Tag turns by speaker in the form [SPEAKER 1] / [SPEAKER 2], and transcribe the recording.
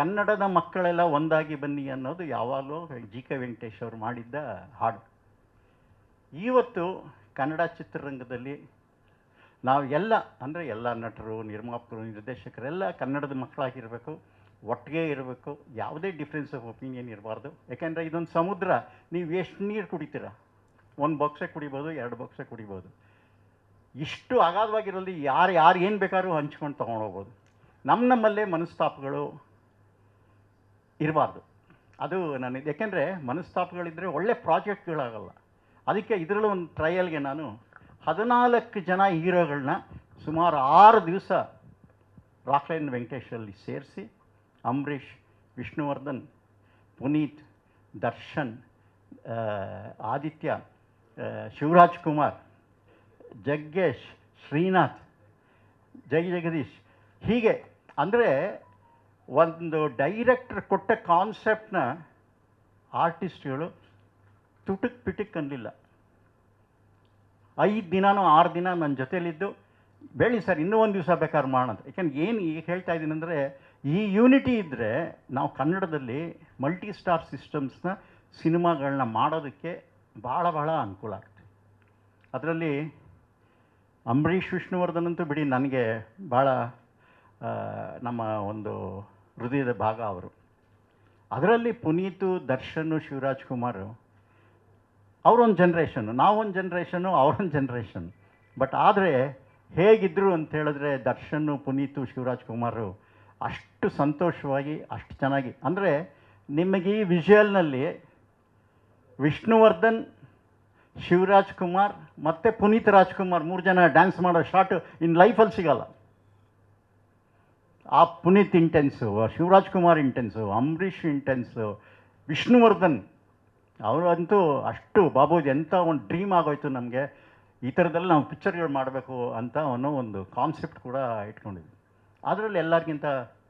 [SPEAKER 1] ಕನ್ನಡದ ಮಕ್ಕಳೆಲ್ಲ ಒಂದಾಗಿ ಬನ್ನಿ ಅನ್ನೋದು ಯಾವಾಗಲೂ ಜಿ ಕೆ ವೆಂಕಟೇಶ್ ಅವರು ಮಾಡಿದ್ದ ಹಾಡು. ಇವತ್ತು ಕನ್ನಡ ಚಿತ್ರರಂಗದಲ್ಲಿ ನಾವು ಎಲ್ಲ, ಅಂದರೆ ಎಲ್ಲ ನಟರು, ನಿರ್ಮಾಪಕರು ನಿರ್ದೇಶಕರೆಲ್ಲ ಕನ್ನಡದ ಮಕ್ಕಳಾಗಿರಬೇಕು, ಒಟ್ಟಿಗೆ ಇರಬೇಕು, ಯಾವುದೇ ಡಿಫ್ರೆನ್ಸ್ ಆಫ್ ಒಪಿನಿಯನ್ ಇರಬಾರ್ದು. ಯಾಕೆಂದರೆ ಇದೊಂದು ಸಮುದ್ರ, ನೀವು ಎಷ್ಟು ನೀರು ಕುಡಿತೀರ? ಒಂದು ಬಾಕ್ಸೇ ಕುಡಿಬೋದು, ಎರಡು ಬಾಕ್ಸೇ ಕುಡಿಬೋದು. ಇಷ್ಟು ಅಗಾಧವಾಗಿರೋದು ಯಾರು ಯಾರು ಏನು ಬೇಕಾದ್ರೂ ಹಂಚ್ಕೊಂಡು ತೊಗೊಂಡೋಗ್ಬೋದು ನಮ್ಮ ನಮ್ಮಲ್ಲೇ ಮನಸ್ತಾಪಗಳು ಇರಬಾರ್ದು. ಅದು ನಾನು ಯಾಕೆಂದರೆ ಮನಸ್ತಾಪಗಳಿದ್ದರೆ ಒಳ್ಳೆ ಪ್ರಾಜೆಕ್ಟ್ಗಳಾಗಲ್ಲ. ಅದಕ್ಕೆ ಇದರಲ್ಲೂ ಒಂದು ಟ್ರಯಲ್ಗೆ ನಾನು ಹದಿನಾಲ್ಕು ಜನ ಹೀರೋಗಳನ್ನ ಸುಮಾರು ಆರು ದಿವಸ ರಾಕ್ಲೈನ್ ವೆಂಕಟೇಶಲ್ಲಿ ಸೇರಿಸಿ ಅಂಬರೀಷ್, ವಿಷ್ಣುವರ್ಧನ್, ಪುನೀತ್, ದರ್ಶನ್ ಆದಿತ್ಯ ಶಿವರಾಜ್ ಕುಮಾರ್, ಜಗ್ಗೇಶ್, ಶ್ರೀನಾಥ್ ಜೈ ಜಗದೀಶ್ ಹೀಗೆ. ಅಂದರೆ ಒಂದು ಡೈರೆಕ್ಟ್ರ್ ಕೊಟ್ಟ ಕಾನ್ಸೆಪ್ಟ್ನ ಆರ್ಟಿಸ್ಟ್ಗಳು ತುಟುಕ್ ಪಿಟುಕ್ ಅನ್ನಲಿಲ್ಲ ಐದು ದಿನನೋ ಆರು ದಿನ ನನ್ನ ಜೊತೆಯಲ್ಲಿದ್ದು ಬೇಳಿ ಸರ್, ಇನ್ನೂ ಒಂದು ದಿವಸ ಬೇಕಾದ್ರೆ ಮಾಡೋದು ಯಾಕೆಂದ್ರೆ ಯಾಕಂದ್ರೆ ಏನು ಈಗ ಹೇಳ್ತಾ ಇದ್ದೀನಿ ಅಂದರೆ, ಈ ಯೂನಿಟಿ ಇದ್ದರೆ ನಾವು ಕನ್ನಡದಲ್ಲಿ ಮಲ್ಟಿ ಸ್ಟಾರ್ ಸಿಸ್ಟಮ್ಸ್ನ ಸಿನಿಮಾಗಳನ್ನ ಮಾಡೋದಕ್ಕೆ ಭಾಳ ಭಾಳ ಅನುಕೂಲ ಆಗ್ತದೆ. ಅದರಲ್ಲಿ ಅಂಬರೀಷ್ ವಿಷ್ಣುವರ್ಧನ್ ಅಂತೂ ಬಿಡಿ, ನನಗೆ ಭಾಳ ನಮ್ಮ ಒಂದು ಹೃದಯದ ಭಾಗ ಅವರು. ಅದರಲ್ಲಿ ಪುನೀತು, ದರ್ಶನ್, ಶಿವರಾಜ್ ಕುಮಾರ್ ಅವರೊಂದು ಜನ್ರೇಷನ್ನು ನಾವೊಂದು ಜನ್ರೇಷನ್ನು ಅವರೊಂದು ಜನ್ರೇಷನ್ ಬಟ್ ಆದರೆ ಹೇಗಿದ್ದರು ಅಂತ ಹೇಳಿದ್ರೆ ದರ್ಶನ್, ಪುನೀತು, ಶಿವರಾಜ್ ಕುಮಾರು ಅಷ್ಟು ಸಂತೋಷವಾಗಿ, ಅಷ್ಟು ಚೆನ್ನಾಗಿ. ಅಂದರೆ ನಿಮಗೆ ಈ ವಿಜುವಲ್ನಲ್ಲಿ ವಿಷ್ಣುವರ್ಧನ್, ಶಿವರಾಜ್ ಕುಮಾರ್ ಮತ್ತು ಪುನೀತ್ ರಾಜ್ಕುಮಾರ್ ಮೂರು ಜನ ಡ್ಯಾನ್ಸ್ ಮಾಡೋ ಶಾಟ್ ಇನ್ ಲೈಫಲ್ಲಿ ಸಿಗಲ್ಲ. ಆ ಪುನೀತ್ ಇಂಟೆನ್ಸು ಶಿವರಾಜ್ ಕುಮಾರ್ ಇಂಟೆನ್ಸು ಅಂಬರೀಷ್ ಇಂಟೆನ್ಸು ವಿಷ್ಣುವರ್ಧನ್, ಅವರಂತೂ ಅಷ್ಟು ಬಾಬೂಜಿ ಎಂಥ ಒಂದು ಡ್ರೀಮ್ ಆಗೋಯ್ತು ನಮಗೆ, ಈ ಥರದಲ್ಲಿ ನಾವು ಪಿಕ್ಚರ್ಗಳು ಮಾಡಬೇಕು ಅಂತ ಅನ್ನೋ ಒಂದು ಕಾನ್ಸೆಪ್ಟ್ ಕೂಡ ಇಟ್ಕೊಂಡಿದ್ವಿ. ಅದರಲ್ಲಿ ಎಲ್ಲರಿಗಿಂತ